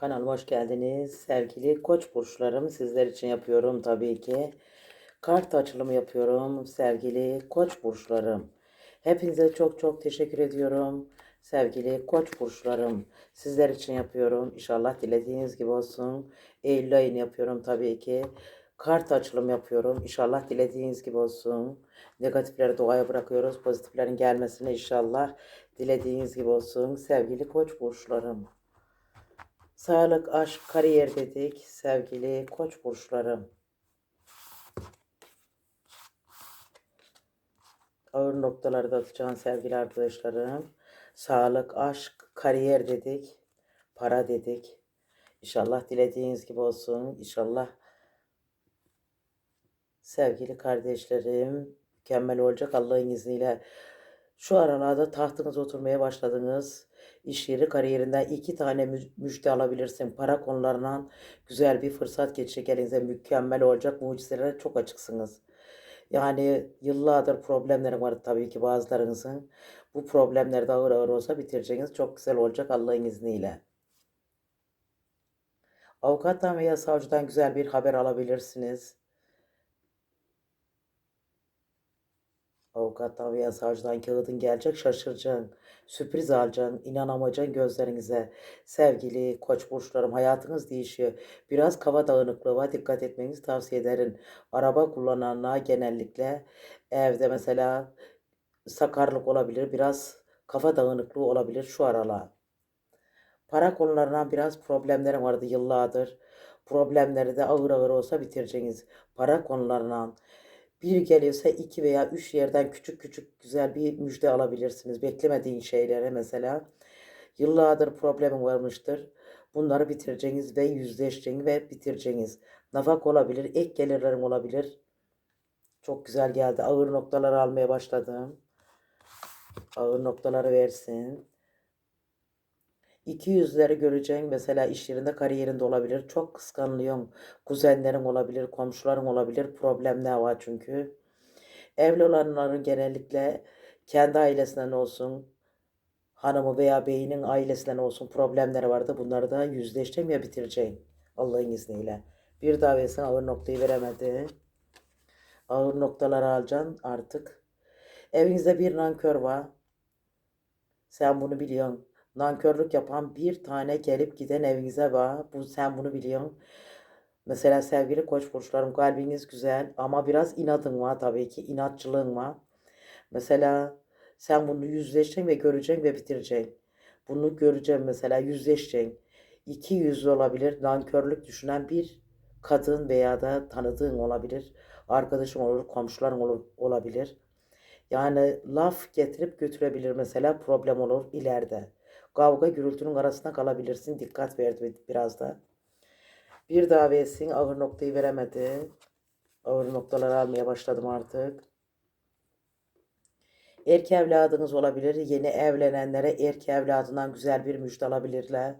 Kanalıma hoş geldiniz. Sevgili koç burçlarım sizler için yapıyorum tabii ki. Kart açılımı yapıyorum sevgili koç burçlarım. Hepinize çok çok teşekkür ediyorum. Sevgili koç burçlarım sizler için yapıyorum. İnşallah dilediğiniz gibi olsun. Eylül ayını yapıyorum tabii ki. Kart açılım yapıyorum. İnşallah dilediğiniz gibi olsun. Negatifleri doğaya bırakıyoruz. Pozitiflerin gelmesine inşallah dilediğiniz gibi olsun. Sevgili koç burçlarım. Sağlık, aşk, kariyer dedik sevgili koç burçlarım. Ağır noktaları da atacağım sevgili arkadaşlarım. Sağlık, aşk, kariyer dedik. Para dedik. İnşallah dilediğiniz gibi olsun. İnşallah sevgili kardeşlerim mükemmel olacak Allah'ın izniyle. Şu aralarda tahtınıza oturmaya başladınız. İş yeri kariyerinden iki tane mü- müjde alabilirsin. Para konularından güzel bir fırsat geçecek elinize. Mükemmel olacak. Mucizelere çok açıksınız. Yani yıllardır problemlerim var tabii ki bazılarınızın. Bu problemler de ağır ağır olsa bitireceğiniz çok güzel olacak Allah'ın izniyle. Avukattan veya savcıdan güzel bir haber alabilirsiniz. Avukattan veya savcıdan kağıdın gelecek şaşıracaksın. Sürpriz alacaksın. inanamayacaksın gözlerinize. Sevgili koç burçlarım hayatınız değişiyor. Biraz kafa dağınıklığa dikkat etmenizi tavsiye ederim. Araba kullananlar genellikle evde mesela sakarlık olabilir. Biraz kafa dağınıklığı olabilir şu aralar. Para konularından biraz problemlerim vardı yıllardır. Problemleri de ağır ağır olsa bitireceğiniz. Para konularından bir geliyorsa iki veya üç yerden küçük küçük güzel bir müjde alabilirsiniz. Beklemediğin şeylere mesela. Yıllardır problemin varmıştır. Bunları bitireceğiniz ve yüzleşeceğiniz ve bitireceğiniz. Nafak olabilir, ek gelirlerin olabilir. Çok güzel geldi. Ağır noktaları almaya başladım. Ağır noktaları versin. İki yüzleri göreceksin. Mesela iş yerinde, kariyerinde olabilir. Çok kıskanılıyorsun. Kuzenlerin olabilir, komşuların olabilir. Problemler var çünkü. Evli olanların genellikle kendi ailesinden olsun, hanımı veya beyinin ailesinden olsun problemleri vardı. Bunları da yüzleşeceğim ya bitireceğim. Allah'ın izniyle. Bir daha versin ağır noktayı veremedi. Ağır noktaları alacaksın artık. Evinizde bir nankör var. Sen bunu biliyorsun. Nankörlük yapan bir tane gelip giden evinize var. Bu sen bunu biliyorsun. Mesela sevgili koç burçlarım kalbiniz güzel ama biraz inadın var tabii ki. inatçılığın var. Mesela sen bunu yüzleşeceksin ve göreceksin ve bitireceksin. Bunu göreceğim mesela yüzleşeceksin. İki yüzlü olabilir. Nankörlük düşünen bir kadın veya da tanıdığın olabilir. Arkadaşın olur, komşuların olur, olabilir. Yani laf getirip götürebilir mesela problem olur ileride. Kavga gürültünün arasında kalabilirsin. Dikkat verdi biraz da. Bir daha versin ağır noktayı veremedi. Ağır noktalar almaya başladım artık. Erkek evladınız olabilir. Yeni evlenenlere erkek evladından güzel bir müjde alabilirler.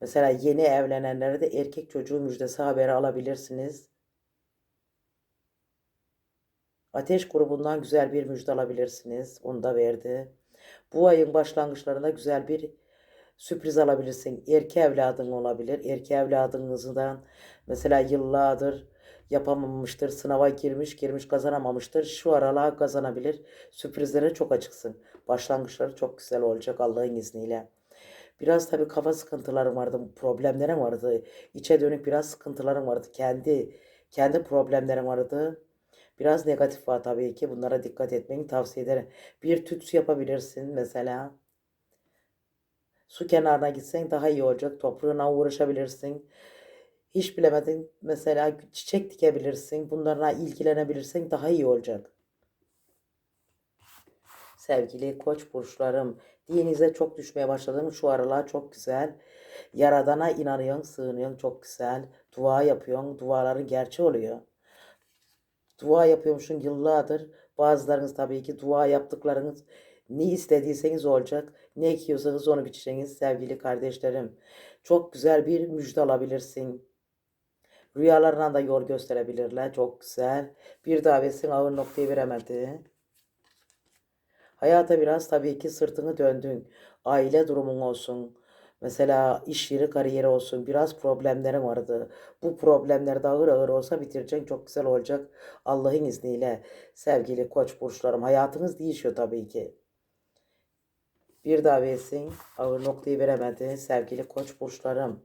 Mesela yeni evlenenlere de erkek çocuğu müjdesi haberi alabilirsiniz. Ateş grubundan güzel bir müjde alabilirsiniz. Onu da verdi. Bu ayın başlangıçlarında güzel bir sürpriz alabilirsin. Erkek evladın olabilir. Erkek evladınızdan mesela yıllardır yapamamıştır. Sınava girmiş, girmiş kazanamamıştır. Şu aralar kazanabilir. Sürprizlere çok açıksın. Başlangıçları çok güzel olacak Allah'ın izniyle. Biraz tabii kafa sıkıntılarım vardı, problemlerim vardı. İçe dönük biraz sıkıntılarım vardı. Kendi kendi problemlerim vardı. Biraz negatif var tabii ki. Bunlara dikkat etmeni tavsiye ederim. Bir tütsü yapabilirsin mesela. Su kenarına gitsen daha iyi olacak. Toprağına uğraşabilirsin. Hiç bilemedin mesela çiçek dikebilirsin. Bunlarla ilgilenebilirsin daha iyi olacak. Sevgili koç burçlarım, dinize çok düşmeye başladım. Şu aralar çok güzel. Yaradana inanıyorsun, sığınıyorsun çok güzel. Dua yapıyorsun, duaların gerçeği oluyor. Dua yapıyormuşsun yıllardır. Bazılarınız tabii ki dua yaptıklarınız ne istediyseniz olacak. Ne ekiyorsanız onu biçeceğiniz sevgili kardeşlerim. Çok güzel bir müjde alabilirsin. Rüyalarına da yol gösterebilirler. Çok güzel. Bir davetsin ağır noktayı veremedi. Hayata biraz tabii ki sırtını döndün. Aile durumun olsun. Mesela iş yeri kariyeri olsun biraz problemlerin vardı. Bu problemler de ağır ağır olsa bitireceksin çok güzel olacak. Allah'ın izniyle sevgili koç burçlarım hayatınız değişiyor tabii ki. Bir daha versin ağır noktayı veremedi sevgili koç burçlarım.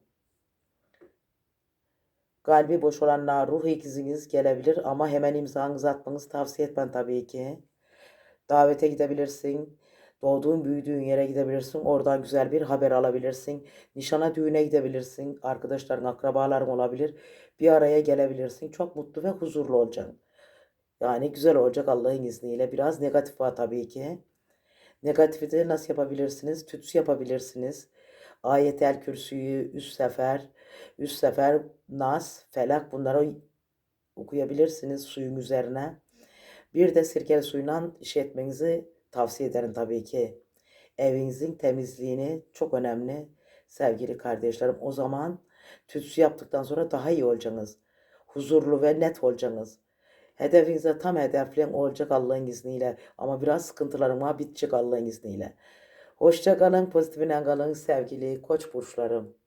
Kalbi boş olanlar ruh ikiziniz gelebilir ama hemen imzanızı atmanızı tavsiye etmem tabii ki. Davete gidebilirsin. Doğduğun büyüdüğün yere gidebilirsin. Oradan güzel bir haber alabilirsin. Nişana düğüne gidebilirsin. Arkadaşların, akrabaların olabilir. Bir araya gelebilirsin. Çok mutlu ve huzurlu olacaksın. Yani güzel olacak Allah'ın izniyle. Biraz negatif var tabii ki. Negatifi de nasıl yapabilirsiniz? Tütsü yapabilirsiniz. Ayetel Kürsü'yü üst sefer, üst sefer Nas, Felak bunları okuyabilirsiniz suyun üzerine. Bir de sirkeli suyla iş etmenizi tavsiye ederim tabii ki. Evinizin temizliğini çok önemli sevgili kardeşlerim. O zaman tütsü yaptıktan sonra daha iyi olacaksınız. Huzurlu ve net olacaksınız. Hedefinize tam hedefleyin olacak Allah'ın izniyle. Ama biraz sıkıntılarım var bitecek Allah'ın izniyle. Hoşça kalın, pozitifine kalın sevgili koç burçlarım.